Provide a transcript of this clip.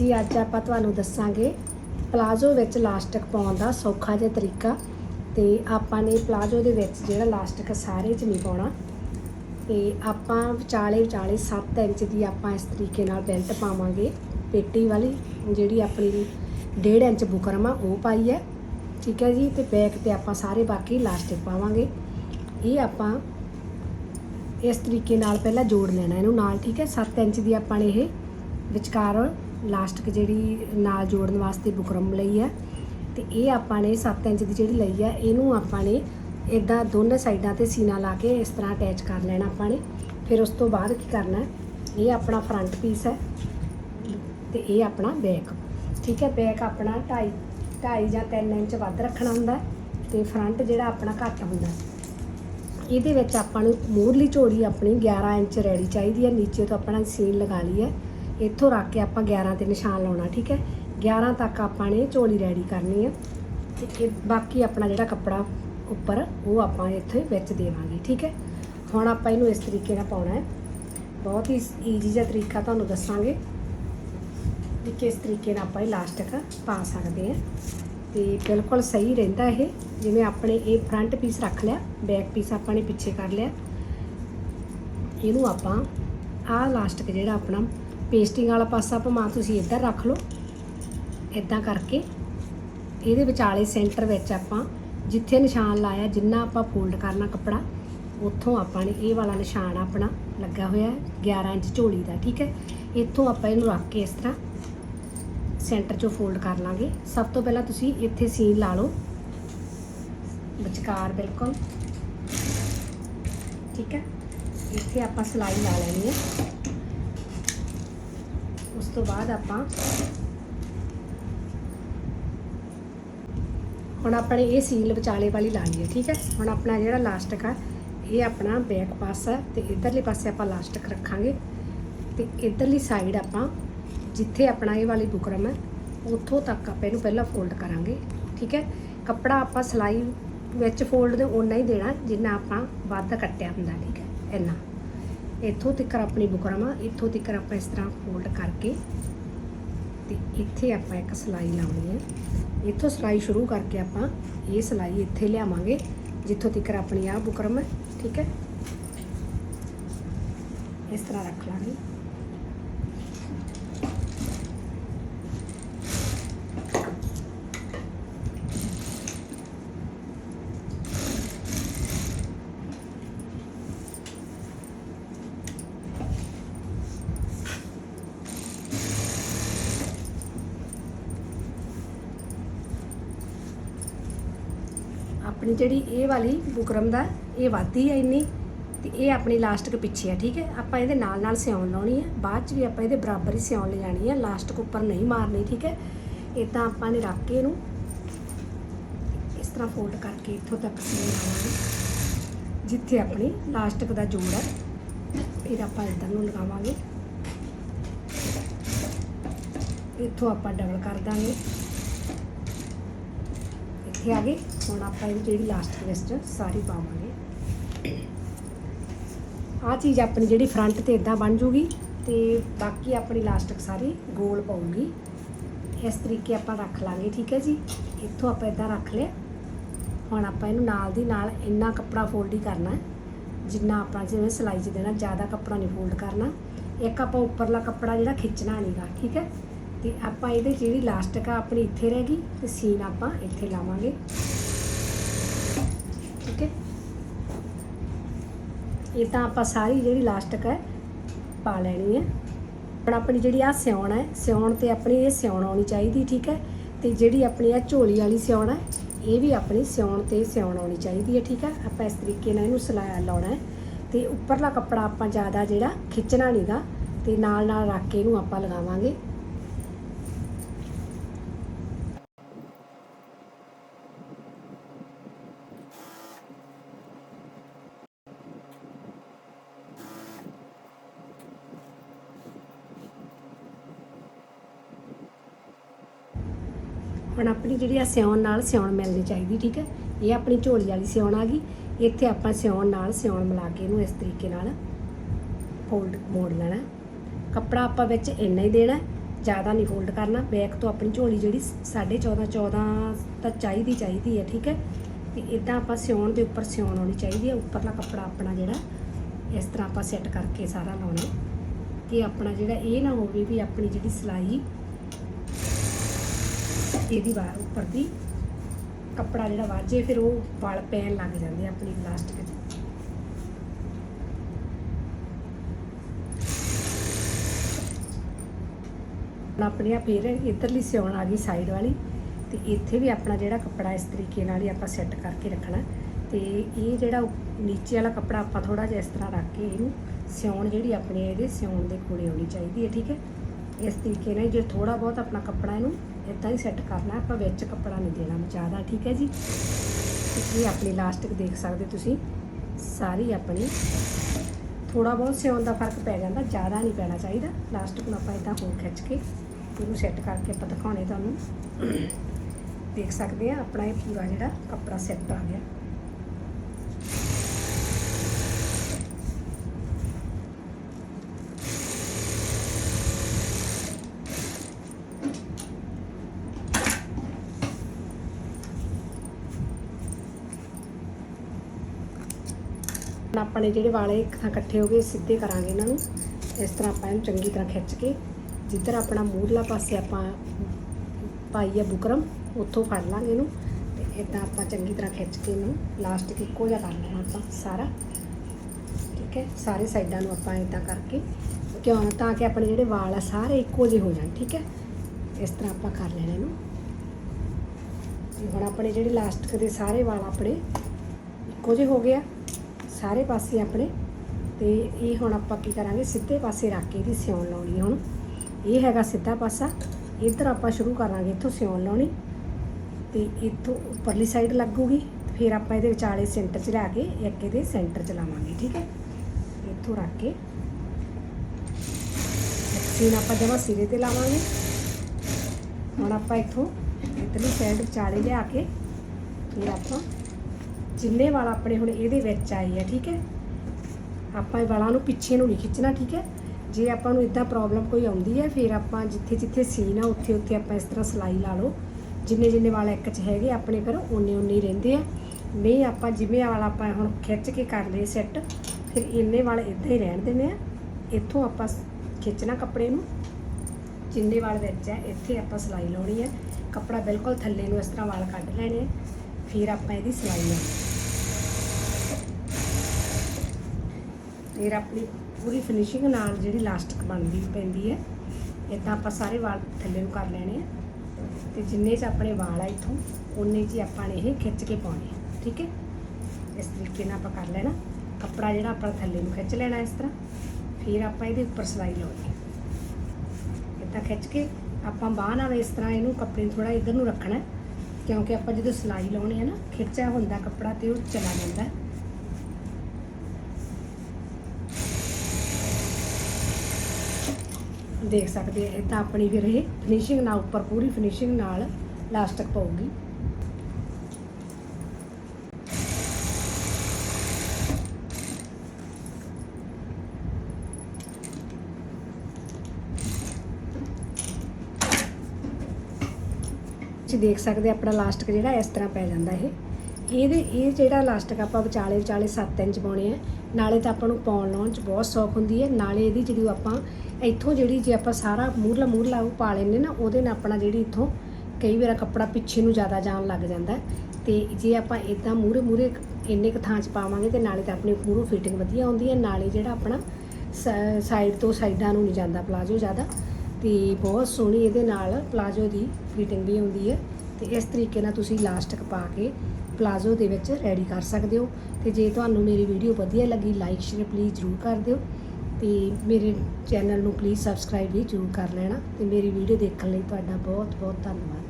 ਜੀ, ਅੱਜ ਆਪਾਂ ਤੁਹਾਨੂੰ ਦੱਸਾਂਗੇ ਪਲਾਜ਼ੋ ਵਿੱਚ ਲਾਸਟਿਕ ਪਾਉਣ ਦਾ ਸੌਖਾ ਜਿਹਾ ਤਰੀਕਾ ਤੇ ਆਪਾਂ ਨੇ ਪਲਾਜ਼ੋ ਦੇ ਵਿੱਚ ਜਿਹੜਾ ਲਾਸਟਿਕ ਸਾਰੇ 'ਚ ਨਹੀਂ ਪਾਉਣਾ। ਤੇ ਆਪਾਂ ਵਿਚਾਲੇ ਵਿਚਾਲੇ 7 ਇੰਚ ਦੀ ਆਪਾਂ ਇਸ ਤਰੀਕੇ ਨਾਲ ਬੈਲਟ ਪਾਵਾਂਗੇ। ਪੇਟੀ ਵਾਲੀ ਜਿਹੜੀ ਆਪਣੀ 1.5 ਇੰਚ ਬੁਕਰਮ ਆ, ਉਹ ਪਾਈ ਹੈ। ਠੀਕ ਹੈ ਜੀ, ਤੇ ਬੈਕ ਤੇ ਆਪਾਂ ਸਾਰੇ ਬਾਕੀ ਲਾਸਟਿਕ ਪਾਵਾਂਗੇ। ਇਹ ਆਪਾਂ ਇਸ ਤਰੀਕੇ ਨਾਲ ਪਹਿਲਾਂ ਜੋੜ ਲੈਣਾ ਇਹਨੂੰ ਨਾਲ, ਠੀਕ ਹੈ। 7 ਇੰਚ ਦੀ ਆਪਾਂ ਨੇ ਇਹ ਵਿਚਕਾਰ ਲਾਸਟਿਕ ਜਿਹੜੀ ਨਾਲ ਜੋੜਨ ਵਾਸਤੇ ਬੁਕਰਮ ਲਈ ਹੈ। ਤੇ ਇਹ ਆਪਾਂ ਨੇ 7 ਇੰਚ ਦੀ ਜਿਹੜੀ ਲਈ ਹੈ, ਇਹਨੂੰ ਆਪਾਂ ਨੇ ਇਦਾਂ ਦੋਨੇ ਸਾਈਡਾਂ ਤੇ ਸੀਨਾ ਲਾ ਕੇ ਇਸ ਤਰ੍ਹਾਂ ਅਟੈਚ ਕਰ ਲੈਣਾ ਆਪਾਂ ਨੇ। ਫਿਰ ਉਸ ਤੋਂ ਬਾਅਦ ਕੀ ਕਰਨਾ ਇਹ ਆਪਣਾ ਫਰੰਟ ਪੀਸ ਹੈ ਤੇ ਇਹ ਆਪਣਾ ਬੈਕ ਠੀਕ ਹੈ ਬੈਕ ਆਪਣਾ 2.5 2.5 ਜਾਂ 3 ਇੰਚ ਵੱਧ ਰੱਖਣਾ ਹੁੰਦਾ ਹੈ ਤੇ ਫਰੰਟ ਜਿਹੜਾ ਆਪਣਾ ਘੱਟ ਹੁੰਦਾ ਇਹਦੇ ਵਿੱਚ ਆਪਾਂ ਨੂੰ ਮੂਰਲੀ ਝੋਲੀ ਆਪਣੀ 11 ਇੰਚ ਰੈਡੀ ਚਾਹੀਦੀ ਹੈ, ਨੀਚੇ ਤੋਂ ਆਪਣਾ ਸੀਨ ਲਗਾ ਲਈ ਹੈ। ਇੱਥੋਂ ਰੱਖ ਕੇ ਆਪਾਂ 11 ਤੇ ਨਿਸ਼ਾਨ ਲਾਉਣਾ, ਠੀਕ ਹੈ? 11 ਤੱਕ ਆਪਾਂ ਨੇ ਝੋਲੀ ਰੈਡੀ ਕਰਨੀ ਹੈ ਤੇ ਇਹ ਬਾਕੀ ਆਪਣਾ ਜਿਹੜਾ ਕੱਪੜਾ ਉੱਪਰ, ਉਹ ਆਪਾਂ ਇੱਥੇ ਵਿੱਚ ਦੇਵਾਂਗੇ, ਠੀਕ ਹੈ? ਹੁਣ ਆਪਾਂ ਇਹਨੂੰ ਇਸ ਤਰੀਕੇ ਨਾਲ ਪਾਉਣਾ ਹੈ। ਬਹੁਤ ਹੀ ਈਜ਼ੀ ਜਿਹਾ ਤਰੀਕਾ ਤੁਹਾਨੂੰ ਦੱਸਾਂਗੇ ਕਿ ਕਿਸ ਤਰੀਕੇ ਨਾਲ ਆਪਾਂ ਇਲਾਸਟਿਕ ਪਾ ਸਕਦੇ ਹਾਂ। ਤੇ ਬਿਲਕੁਲ ਸਹੀ ਰਹਿੰਦਾ ਇਹ। ਜਿਵੇਂ ਆਪਣੇ ਇਹ ਫਰੰਟ ਪੀਸ ਰੱਖ ਲਿਆ ਬੈਕ ਪੀਸ ਆਪਾਂ ਨੇ ਪਿੱਛੇ ਕਰ ਲਿਆ। ਇਹਨੂੰ ਆਪਾਂ ਆਹ ਇਲਾਸਟਿਕ ਜਿਹੜਾ ਆਪਣਾ ਪੇਸਟਿੰਗ ਵਾਲਾ ਪਾਸਾ ਭਾਵੇਂ ਤੁਸੀਂ ਇੱਧਰ ਰੱਖ ਲਓ। ਇਦਾਂ ਕਰਕੇ ਇਹਦੇ ਵਿਚਾਲੇ ਸੈਂਟਰ ਵਿੱਚ ਆਪਾਂ ਜਿੱਥੇ ਨਿਸ਼ਾਨ ਲਾਇਆ, ਜਿੰਨਾ ਆਪਾਂ ਫੋਲਡ ਕਰਨਾ ਕੱਪੜਾ, ਉੱਥੋਂ ਆਪਾਂ ਨੇ ਇਹ ਵਾਲਾ ਨਿਸ਼ਾਨ ਆਪਣਾ ਲੱਗਾ ਹੋਇਆ ਹੈ 11 ਇੰਚ ਝੋਲੀ ਦਾ, ਠੀਕ ਹੈ? ਇੱਥੋਂ ਆਪਾਂ ਇਹਨੂੰ ਰੱਖ ਕੇ ਇਸ ਤਰ੍ਹਾਂ ਸੈਂਟਰ 'ਚੋਂ ਫੋਲਡ ਕਰ ਲਾਂਗੇ। ਸਭ ਤੋਂ ਪਹਿਲਾਂ ਤੁਸੀਂ ਇੱਥੇ ਸੀਨ ਲਾ ਲਓ। ਵਿਚਕਾਰ ਬਿਲਕੁਲ। ਠੀਕ ਹੈ? ਇੱਥੇ ਆਪਾਂ ਸਲਾਈ ਲਾ ਲੈਣੀ ਹੈ। ਉਸ ਤੋਂ ਬਾਅਦ ਆਪਾਂ ਹੁਣ ਆਪਣੇ ਇਹ ਸੀਲ ਵਿਚਾਲੇ ਵਾਲੀ ਲਾਣੀ ਹੈ, ਠੀਕ ਹੈ? ਹੁਣ ਆਪਣਾ ਜਿਹੜਾ ਲਾਸਟਿਕ ਆ, ਇਹ ਆਪਣਾ ਬੈਕ ਪਾਸ ਹੈ ਤੇ ਇਧਰਲੇ ਪਾਸੇ ਆਪਾਂ ਲਾਸਟਿਕ ਰੱਖਾਂਗੇ ਤੇ ਇਧਰਲੀ ਸਾਈਡ ਆਪਾਂ ਜਿੱਥੇ ਆਪਣਾ ਇਹ ਵਾਲੀ ਬੁਕਰਮ ਹੈ, ਉੱਥੋਂ ਤੱਕ ਆਪਾਂ ਇਹਨੂੰ ਪਹਿਲਾਂ ਫੋਲਡ ਕਰਾਂਗੇ, ਠੀਕ ਹੈ? ਕੱਪੜਾ ਆਪਾਂ ਸਲਾਈ ਵਿੱਚ ਫੋਲਡ ਦੇ ਓਨਾ ਹੀ ਦੇਣਾ, ਜਿੰਨਾ ਆਪਾਂ ਵੱਧ ਕੱਟਿਆ ਹੁੰਦਾ, ਠੀਕ ਹੈ? ਇੰਨਾ। ਇੱਥੋਂ ਤੱਕ ਆਪਣੀ ਬੁਕਰਮ ਆ ਇੱਥੋਂ ਤੱਕ ਆਪਾਂ ਇਸ ਤਰ੍ਹਾਂ ਫੋਲਡ ਕਰਕੇ ਤੇ ਇੱਥੇ ਆਪਾਂ ਇੱਕ ਸਲਾਈ ਲਾਉਣੀ ਹੈ। ਇੱਥੋਂ ਸਲਾਈ ਸ਼ੁਰੂ ਕਰਕੇ ਆਪਾਂ ਇਹ ਸਲਾਈ ਇੱਥੇ ਲਿਆਵਾਂਗੇ, ਜਿੱਥੋਂ ਤੱਕ ਆਪਣੀ ਆ ਬੁਕਰਮ ਹੈ ਠੀਕ ਹੈ? ਇਸ ਤਰ੍ਹਾਂ ਰੱਖ ਲਾਂਗੇ। ਆਪਣੀ ਜਿਹੜੀ ਇਹ ਵਾਲੀ ਬੁਕਰਮ ਦਾ ਇਹ ਵਾਧੀ ਹੈ ਇੰਨੀ ਤੇ ਇਹ ਆਪਣੀ ਲਾਸਟਿਕ ਪਿੱਛੇ ਆ, ਠੀਕ ਹੈ? ਆਪਾਂ ਇਹਦੇ ਨਾਲ ਨਾਲ ਸਿਉਣ ਲਾਉਣੀ ਹੈ ਬਾਅਦ ਚ ਵੀ ਆਪਾਂ ਇਹਦੇ ਬਰਾਬਰ ਹੀ ਸਿਉਣ ਲੈ ਹੈ ਲਾਸਟਿਕ ਉੱਪਰ ਨਹੀਂ ਮਾਰਨੀ, ਠੀਕ ਹੈ? ਇਦਾਂ ਆਪਾਂ ਨੇ ਰੱਖ ਕੇ ਇਹਨੂੰ ਇਸ ਤਰ੍ਹਾਂ ਫੋਲਡ ਕਰਕੇ ਇੱਥੋਂ ਤੱਕ ਸਿਉਣ ਲਾਵਾਂਗੇ ਜਿੱਥੇ ਆਪਣੀ ਲਾਸਟਿਕ ਦਾ ਜੋੜ ਹੈ ਫਿਰ ਆਪਾਂ ਇੱਧਰ ਨੂੰ ਲਗਾਵਾਂਗੇ। ਇੱਥੋਂ ਆਪਾਂ ਡਬਲ ਕਰ ਦਾਂਗੇ। ਇੱਥੇ ਆ ਗਏ। ਹੁਣ ਆਪਾਂ ਇਹ ਜਿਹੜੀ ਲਾਸਟ ਵਿੱਚ ਸਾਰੀ ਪਾਵਾਂਗੇ। ਆ ਚੀਜ਼ ਆਪਣੀ ਜਿਹੜੀ ਫਰੰਟ ਤੇ ਇਦਾਂ ਬਣ ਜੂਗੀ ਤੇ ਬਾਕੀ ਆਪਣੀ ਲਾਸਟਿਕ ਸਾਰੀ ਗੋਲ ਪਾਉਗੀ ਇਸ ਤਰੀਕੇ ਆਪਾਂ ਰੱਖ ਲਾਂਗੇ, ਠੀਕ ਹੈ ਜੀ? ਇੱਥੋਂ ਆਪਾਂ ਇਦਾਂ ਰੱਖ ਲਿਆ। ਹੁਣ ਆਪਾਂ ਇਹਨੂੰ ਨਾਲ ਦੀ ਨਾਲ ਇੰਨਾ ਕੱਪੜਾ ਫੋਲਡ ਹੀ ਕਰਨਾ ਜਿੰਨਾ ਆਪਾਂ ਜਿਵੇਂ ਸਿਲਾਈ 'ਚ ਦੇਣਾ, ਜ਼ਿਆਦਾ ਕੱਪੜਾ ਨਹੀਂ ਫੋਲਡ ਕਰਨਾ। ਇੱਕ ਆਪਾਂ ਉੱਪਰਲਾ ਕੱਪੜਾ ਜਿਹੜਾ ਖਿੱਚਣਾ ਨਹੀਂਗਾ ਠੀਕ ਹੈ? ਤੇ ਆਪਾਂ ਇਹਦੇ ਜਿਹੜੀ ਲਾਸਟਿਕ ਆ ਆਪਣੀ ਇੱਥੇ ਰਹਿ ਗਈ, ਤੇ ਸੀਨ ਆਪਾਂ ਇੱਥੇ ਲਾਵਾਂਗੇ। ਠੀਕ ਹੈ? ਇਹ ਤਾਂ ਆਪਾਂ ਸਾਰੀ ਜਿਹੜੀ ਲਾਸਟਿਕ ਹੈ, ਪਾ ਲੈਣੀ ਹੈ। ਹੁਣ ਆਪਣੀ ਜਿਹੜੀ ਆ ਸਿਉਣ ਹੈ, ਸਿਉਣ ਤੇ ਆਪਣੀ ਇਹ ਸਿਉਣ ਆਉਣੀ ਚਾਹੀਦੀ, ਠੀਕ ਹੈ? ਤੇ ਜਿਹੜੀ ਆਪਣੀ ਆ ਝੋਲੀ ਵਾਲੀ ਸਿਉਣ ਹੈ, ਇਹ ਵੀ ਆਪਣੀ ਸਿਉਣ ਤੇ ਸਿਉਣ ਆਉਣੀ ਚਾਹੀਦੀ ਹੈ, ਠੀਕ ਹੈ? ਆਪਾਂ ਇਸ ਤਰੀਕੇ ਨਾਲ ਇਹਨੂੰ ਸਿਲਾਇਆ ਲਾਉਣਾ ਹੈ। ਤੇ ਉੱਪਰਲਾ ਕੱਪੜਾ ਆਪਾਂ ਜ਼ਿਆਦਾ ਜਿਹੜਾ ਖਿੱਚਣਾ ਨਹੀਂਗਾ ਤੇ ਨਾਲ ਨਾਲ ਰੱਖ ਕੇ ਇਹਨੂੰ ਆਪਾਂ ਲਗਾਵਾਂਗੇ। ਹੁਣ ਆਪਣੀ ਜਿਹੜੀ ਆ ਸਿਉਣ ਨਾਲ ਸਿਉਣ ਮਿਲਣੀ ਚਾਹੀਦੀ, ਠੀਕ ਹੈ? ਇਹ ਆਪਣੀ ਝੋਲੀ ਵਾਲੀ ਸਿਉਣ ਆ ਗਈ। ਇੱਥੇ ਆਪਾਂ ਸਿਉਣ ਨਾਲ ਸਿਉਣ ਮਿਲਾ ਕੇ ਇਹਨੂੰ ਇਸ ਤਰੀਕੇ ਨਾਲ ਫੋਲਡ ਮੋੜ ਲੈਣਾ। ਕੱਪੜਾ ਆਪਾਂ ਵਿੱਚ ਇੰਨਾ ਹੀ ਦੇਣਾ, ਜ਼ਿਆਦਾ ਨਹੀਂ ਫੋਲਡ ਕਰਨਾ। ਬੈਕ ਤੋਂ ਆਪਣੀ ਝੋਲੀ ਜਿਹੜੀ 14.5 14 ਤਾਂ ਚਾਹੀਦੀ ਚਾਹੀਦੀ ਹੈ, ਠੀਕ ਹੈ? ਤੇ ਇਦਾਂ ਆਪਾਂ ਸਿਉਣ ਦੇ ਉੱਪਰ ਸਿਉਣ ਆਉਣੀ ਚਾਹੀਦੀ ਹੈ। ਉੱਪਰਲਾ ਕੱਪੜਾ ਆਪਣਾ ਜਿਹੜਾ, ਇਸ ਤਰ੍ਹਾਂ ਆਪਾਂ ਸੈੱਟ ਕਰਕੇ ਸਾਰਾ ਲਾਉਣਾ। ਕਿ ਆਪਣਾ ਜਿਹੜਾ ਇਹ ਨਾ ਹੋਵੇ ਵੀ ਆਪਣੀ ਜਿਹੜੀ ਸਿਲਾਈ ਇਹਦੀ ਵਾਰ ਉੱਪਰ ਦੀ ਕੱਪੜਾ ਜਿਹੜਾ ਵਾਜੇ, ਫਿਰ ਉਹ ਵਾਲ ਪੈਣ ਲੱਗ ਜਾਂਦੇ ਆ ਆਪਣੀ ਪਲਾਸਟਿਕ 'ਚ ਆਪਣੀ ਆ ਫਿਰ ਇੱਧਰਲੀ ਸਿਉਣ ਆ ਗਈ ਸਾਈਡ ਵਾਲੀ, ਤੇ ਇੱਥੇ ਵੀ ਆਪਣਾ ਜਿਹੜਾ ਕੱਪੜਾ ਇਸ ਤਰੀਕੇ ਨਾਲ ਹੀ ਆਪਾਂ ਸੈੱਟ ਕਰਕੇ ਰੱਖਣਾ। ਤੇ ਇਹ ਜਿਹੜਾ ਨੀਚੇ ਵਾਲਾ ਕੱਪੜਾ ਆਪਾਂ ਥੋੜਾ ਜਿਹਾ ਇਸ ਤਰ੍ਹਾਂ ਰੱਖ ਕੇ ਇਹਨੂੰ ਸਿਉਣ ਜਿਹੜੀ ਆਪਣੀ ਇਹਦੇ ਸਿਉਣ ਦੇ ਕੋਲੇ ਆਉਣੀ ਚਾਹੀਦੀ ਹੈ, ਠੀਕ ਹੈ? ਇਸ ਤਰੀਕੇ ਨਾਲ ਜੇ ਥੋੜਾ ਬਹੁਤ ਆਪਣਾ ਕੱਪੜਾ ਇਹਨੂੰ ਇਦਾਂ ਹੀ ਸੈੱਟ ਕਰਨਾ, ਆਪਾਂ ਵਿੱਚ ਕੱਪੜਾ ਨਹੀਂ ਦੇਣਾ ਜ਼ਿਆਦਾ, ਠੀਕ ਹੈ ਜੀ? ਤੁਸੀਂ ਆਪਣੀ ਲਾਸਟਿਕ ਦੇਖ ਸਕਦੇ ਤੁਸੀਂ, ਸਾਰੀ ਆਪਣੀ। ਥੋੜਾ ਬਹੁਤ ਸਿਉਣ ਦਾ ਫ਼ਰਕ ਪੈ ਜਾਂਦਾ, ਜ਼ਿਆਦਾ ਨਹੀਂ ਪੈਣਾ ਚਾਹੀਦਾ। ਲਾਸਟਿਕ ਨੂੰ ਆਪਾਂ ਇਦਾਂ ਹੋਰ ਖਿੱਚ ਕੇ ਇਹਨੂੰ ਸੈੱਟ ਕਰਕੇ ਆਪਾਂ ਦਿਖਾਉਣੇ ਤੁਹਾਨੂੰ। ਦੇਖ ਸਕਦੇ ਆ, ਆਪਣਾ ਇਹ ਪੂਰਾ ਜਿਹੜਾ ਕੱਪੜਾ ਸੈੱਟ ਆ ਗਿਆ। ਆਪਣੇ ਜਿਹੜੇ ਵਾਲੇ ਇੱਕ ਥਾਂ ਇਕੱਠੇ ਹੋ ਗਏ ਸਿੱਧੇ ਕਰਾਂਗੇ ਇਹਨਾਂ ਨੂੰ। ਇਸ ਤਰ੍ਹਾਂ ਆਪਾਂ ਇਹਨੂੰ ਚੰਗੀ ਤਰ੍ਹਾਂ ਖਿੱਚ ਕੇ ਜਿੱਧਰ ਆਪਣਾ ਮੂਹਰਲਾ ਪਾਸੇ ਆਪਾਂ ਪਾਈ ਆ ਬੁਕਰਮ, ਉੱਥੋਂ ਫੜ ਲਾਂਗੇ ਇਹਨੂੰ ਤੇ ਇਦਾਂ ਆਪਾਂ ਚੰਗੀ ਤਰ੍ਹਾਂ ਖਿੱਚ ਕੇ ਇਹਨੂੰ ਲਾਸਟਿਕ ਇੱਕੋ ਜਿਹਾ ਕਰ ਲੈਣਾ ਆਪਾਂ ਸਾਰਾ। ਠੀਕ ਹੈ? ਸਾਰੇ ਸਾਈਡਾਂ ਨੂੰ ਆਪਾਂ ਇਦਾਂ ਕਰਕੇ ਕਿਉਂ ਤਾਂ ਕਿ ਆਪਣੇ ਜਿਹੜੇ ਵਾਲ ਆ ਸਾਰੇ ਇੱਕੋ ਜਿਹੇ ਹੋ ਜਾਣ, ਠੀਕ ਹੈ? ਇਸ ਤਰ੍ਹਾਂ ਆਪਾਂ ਕਰ ਲੈਣਾ ਇਹਨੂੰ। ਹੁਣ ਆਪਣੇ ਜਿਹੜੇ ਲਾਸਟਿਕ ਦੇ ਸਾਰੇ ਵਾਲ ਆਪਣੇ ਇੱਕੋ ਜਿਹੇ ਹੋ ਗਏ ਆ। ਸਾਰੇ ਪਾਸੇ ਆਪਣੇ। ਤੇ ਇਹ ਹੁਣ ਆਪਾਂ ਕੀ ਕਰਾਂਗੇ, ਸਿੱਧੇ ਪਾਸੇ ਰੱਖ ਕੇ ਇਹਦੀ ਸਿਉਣ ਲਾਉਣੀ ਹੁਣ। ਇਹ ਹੈਗਾ ਸਿੱਧਾ ਪਾਸਾ। ਇੱਧਰ ਆਪਾਂ ਸ਼ੁਰੂ ਕਰਾਂਗੇ ਇੱਥੋਂ ਸਿਉਣ ਲਾਉਣੀ। ਤੇ ਇੱਥੋਂ ਉੱਪਰਲੀ ਸਾਈਡ ਲੱਗੂਗੀ। ਫਿਰ ਆਪਾਂ ਇਹਦੇ ਵਿਚਾਲੇ ਸੈਂਟਰ 'ਚ ਲਿਆ ਕੇ ਇੱਕ ਇਹਦੇ ਸੈਂਟਰ 'ਚ ਲਾਵਾਂਗੇ, ਠੀਕ ਹੈ? ਇੱਥੋਂ ਰੱਖ ਕੇ। ਸੀਨ ਆਪਾਂ ਜਮਾ ਸਿਰੇ ਤੇ ਲਾਵਾਂਗੇ। ਹੁਣ ਆਪਾਂ ਇੱਥੋਂ ਇਧਰਲੀ ਸਾਈਡ ਵਿਚਾਲੇ ਲਿਆ ਕੇ ਫਿਰ ਆਪਾਂ ਜਿੰਨੇ ਵਾਲ ਆਪਣੇ ਹੁਣ ਇਹਦੇ ਵਿੱਚ ਆਏ ਆ, ਠੀਕ ਹੈ? ਆਪਾਂ ਇਹ ਵਾਲਾਂ ਨੂੰ ਪਿੱਛੇ ਨੂੰ ਨਹੀਂ ਖਿੱਚਣਾ, ਠੀਕ ਹੈ? ਜੇ ਆਪਾਂ ਨੂੰ ਇਦਾਂ ਪ੍ਰੋਬਲਮ ਕੋਈ ਆਉਂਦੀ ਹੈ, ਫਿਰ ਆਪਾਂ ਜਿੱਥੇ ਜਿੱਥੇ ਸੀਨ ਆ, ਉੱਥੇ ਉੱਥੇ ਆਪਾਂ ਇਸ ਤਰ੍ਹਾਂ ਸਲਾਈ ਲਾ ਲਓ। ਜਿੰਨੇ ਜਿੰਨੇ ਵਾਲ ਇੱਕ 'ਚ ਹੈਗੇ ਆਪਣੇ ਫਿਰ ਓਨੇ ਓਨੇ ਹੀ ਰਹਿੰਦੇ ਆ। ਨਹੀਂ, ਆਪਾਂ ਜਿਵੇਂ ਵਾਲ ਆਪਾਂ ਹੁਣ ਖਿੱਚ ਕੇ ਕਰ ਲਏ ਸੈੱਟ ਫਿਰ ਇੰਨੇ ਵਾਲ ਇਦਾਂ ਹੀ ਰਹਿਣ ਦਿੰਦੇ ਆ। ਇੱਥੋਂ ਆਪਾਂ ਖਿੱਚਣਾ ਕੱਪੜੇ ਨੂੰ। ਜਿੰਨੇ ਵਾਲ ਵਿੱਚ ਹੈ ਇੱਥੇ ਆਪਾਂ ਸਲਾਈ ਲਾਉਣੀ ਹੈ ਕੱਪੜਾ ਬਿਲਕੁਲ ਥੱਲੇ ਨੂੰ ਇਸ ਤਰ੍ਹਾਂ ਵਾਲ ਕੱਢ ਲੈਣੇ ਆ। ਫਿਰ ਆਪਾਂ ਇਹਦੀ ਸਲਾਈ ਲਾਉਣੀ ਫਿਰ ਆਪਣੀ ਪੂਰੀ ਫਿਨਿਸ਼ਿੰਗ ਨਾਲ ਜਿਹੜੀ ਲਾਸਟਿਕ ਬਣਦੀ ਪੈਂਦੀ ਹੈ ਇਦਾਂ ਆਪਾਂ ਸਾਰੇ ਵਾਲ ਥੱਲੇ ਨੂੰ ਕਰ ਲੈਣੇ ਆ। ਤੇ ਜਿੰਨੇ ਚ ਆਪਣੇ ਵਾਲ ਆ ਇੱਥੋਂ ਉਨੇ ਚ ਆਪਾਂ ਨੇ ਇਹ ਖਿੱਚ ਕੇ ਪਾਉਣੇ ਆ, ਠੀਕ ਹੈ? ਇਸ ਤਰੀਕੇ ਨਾਲ ਆਪਾਂ ਕਰ ਲੈਣਾ। ਕੱਪੜਾ ਜਿਹੜਾ ਆਪਾਂ ਥੱਲੇ ਨੂੰ ਖਿੱਚ ਲੈਣਾ ਇਸ ਤਰ੍ਹਾਂ, ਫਿਰ ਆਪਾਂ ਇਹਦੇ ਉੱਪਰ ਸਲਾਈ ਲਾਉਣੀ ਹੈ ਇਦਾਂ ਖਿੱਚ ਕੇ ਆਪਾਂ ਬਾਹ ਨਾਲ ਇਸ ਤਰ੍ਹਾਂ ਇਹਨੂੰ ਕੱਪੜੇ ਨੂੰ ਥੋੜਾ ਇਧਰ ਨੂੰ ਰੱਖਣਾ, ਕਿਉਂਕਿ ਆਪਾਂ ਜਦੋਂ ਸਲਾਈ ਲਾਉਣੀ ਹੈ ਨਾ, ਖਿੱਚਿਆ ਹੁੰਦਾ ਕੱਪੜਾ ਤੇ ਉਹ ਚਲਾ ਜਾਂਦਾ। ਦੇਖ ਸਕਦੇ ਆ। ਤਾਂ ਆਪਣੀ ਫਿਰ ਇਹ ਫਿਨਿਸ਼ਿੰਗ ਨਾਲ, ਉੱਪਰ ਪੂਰੀ ਫਿਨਿਸ਼ਿੰਗ ਨਾਲ ਲਾਸਟਿਕ ਪਾਉਗੀ ਤੁਸੀਂ ਦੇਖ ਸਕਦੇ ਆਪਣਾ ਲਾਸਟਿਕ ਜਿਹੜਾ ਇਸ ਤਰ੍ਹਾਂ ਪੈ ਜਾਂਦਾ ਇਹ। ਇਹਦੇ ਇਹ ਜਿਹੜਾ ਲਾਸਟਿਕ ਆਪਾਂ ਵਿਚਾਲੇ ਵਿਚਾਲੇ 7 ਇੰਚ ਪਾਉਣੇ ਆ। ਨਾਲੇ ਤਾਂ ਆਪਾਂ ਨੂੰ ਪਾਉਣ ਲਾਉਣ ਚ ਬਹੁਤ ਸੌਖ ਹੁੰਦੀ ਹੈ। ਨਾਲੇ ਇਹਦੀ ਜਿਹੜੀ ਆਪਾਂ ਇੱਥੋਂ ਜਿਹੜੀ ਜੇ ਆਪਾਂ ਸਾਰਾ ਮੂਰਲਾ ਮੂਰਲਾ ਉਹ ਪਾ ਲੈਂਦੇ ਨਾ, ਉਹਦੇ ਨਾਲ ਆਪਣਾ ਜਿਹੜੀ ਇੱਥੋਂ ਕਈ ਵਾਰ ਕੱਪੜਾ ਪਿੱਛੇ ਨੂੰ ਜ਼ਿਆਦਾ ਜਾਣ ਲੱਗ ਜਾਂਦਾ ਹੈ। ਤੇ ਜੇ ਆਪਾਂ ਇਦਾਂ ਮੂਰੇ ਮੂਰੇ ਇੰਨੇ ਕੁ ਥਾਂ 'ਚ ਪਾਵਾਂਗੇ ਤੇ ਨਾਲੇ ਤਾਂ ਆਪਣੀ ਪੂਰੀ ਫਿਟਿੰਗ ਵਧੀਆ ਆਉਂਦੀ ਹੈ। ਨਾਲੇ ਜਿਹੜਾ ਆਪਣਾ ਸਾਈਡ ਤੋਂ ਸਾਈਡਾਂ ਨੂੰ ਨਹੀਂ ਜਾਂਦਾ ਪਲਾਜੋ ਜ਼ਿਆਦਾ। ਤੇ ਬਹੁਤ ਸੋਹਣੀ ਇਹਦੇ ਨਾਲ ਪਲਾਜੋ ਦੀ ਫਿਟਿੰਗ ਵੀ ਆਉਂਦੀ ਹੈ। ਤੇ ਇਸ ਤਰੀਕੇ ਨਾਲ ਤੁਸੀਂ ਲਾਸਟਿਕ ਪਾ ਕੇ ਪਲਾਜ਼ੋ ਦੇ ਵਿੱਚ ਰੈਡੀ ਕਰ ਸਕਦੇ ਹੋ। ਤੇ ਜੇ ਤੁਹਾਨੂੰ ਮੇਰੀ ਵੀਡੀਓ ਵਧੀਆ ਲੱਗੀ ਲਾਈਕ ਸ਼ੇਅਰ ਪਲੀਜ਼ ਜ਼ਰੂਰ ਕਰ ਦਿਓ। ਤੇ ਮੇਰੇ ਚੈਨਲ ਨੂੰ ਪਲੀਜ਼ ਸਬਸਕ੍ਰਾਈਬ ਵੀ ਜ਼ਰੂਰ ਕਰ ਲੈਣਾ। ਤੇ ਮੇਰੀ ਵੀਡੀਓ ਦੇਖਣ ਲਈ ਤੁਹਾਡਾ ਬਹੁਤ ਬਹੁਤ ਧੰਨਵਾਦ।